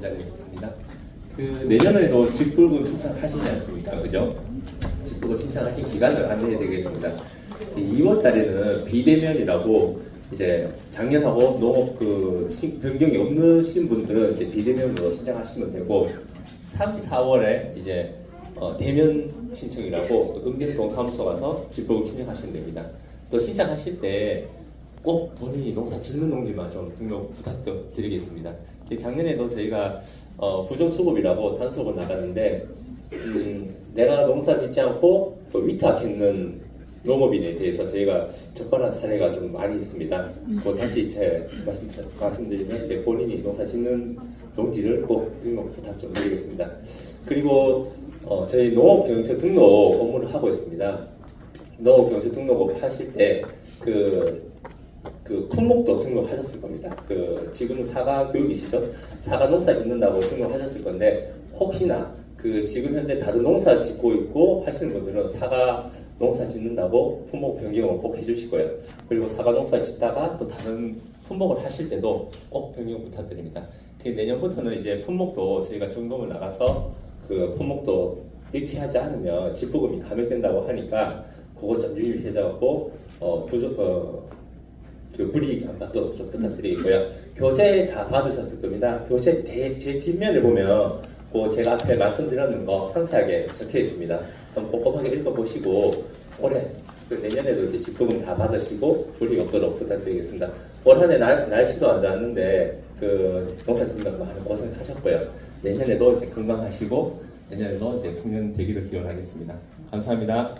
이 자리에 있습니다. 그 내년에도 직불금 신청하시지 않습니까? 그죠? 직불금 신청하신 기간을 안내해 드리겠습니다. 2월 달에는 비대면이라고 이제 작년하고 농업 그 신- 변경이 없으신 분들은 이제 비대면으로 신청하시면 되고 3, 4월에 이제 어, 대면 신청이라고 은빈동 사무소 가서 직불금 신청하시면 됩니다. 또 신청하실 때 꼭 본인이 농사 짓는 농지만 좀 등록 부탁드리겠습니다. 작년에도 저희가 어, 부정 수급이라고 단속을 나갔는데 음, 내가 농사 짓지 않고 그 위탁했는 농업인에 대해서 저희가 적발한 사례가 좀 많이 있습니다. 그 다시 제 말씀, 말씀드리면 제 본인이 농사 짓는 농지를 꼭 등록 부탁 좀 드리겠습니다. 그리고 어, 저희 농업경영처 등록 업무를 하고 있습니다. 농업경영처 등록을 하실 때 그 그 품목도 등록하셨을 겁니다. 그 지금은 사과 교육이시죠? 사과 농사 짓는다고 등록하셨을 건데 혹시나 그 지금 현재 다른 농사 짓고 있고 하시는 분들은 사과 농사 짓는다고 품목 변경을 꼭 해주실 거예요. 그리고 사과 농사 짓다가 또 다른 품목을 하실 때도 꼭 변경 부탁드립니다. 그 내년부터는 이제 품목도 저희가 점검을 나가서 그 품목도 일치하지 않으면 집부금이 감액된다고 하니까 그것 좀 유의해줘갖고 어 부족 어 그 불이익 안 받도록 좀 부탁드리고요. 교재 다 받으셨을 겁니다. 교재 대, 제 뒷면에 보면 그 제가 앞에 말씀드렸는 거 상세하게 적혀 있습니다. 한번 꼼꼼하게 읽어보시고 올해 그 내년에도 이제 직급은 다 받으시고 불이익 없도록 부탁드리겠습니다. 올 한해 날, 날씨도 안 좋았는데 그 농사 짓는다고 많은 고생하셨고요. 내년에도 이제 건강하시고 내년에도 이제 풍년 되기를 기원하겠습니다. 감사합니다.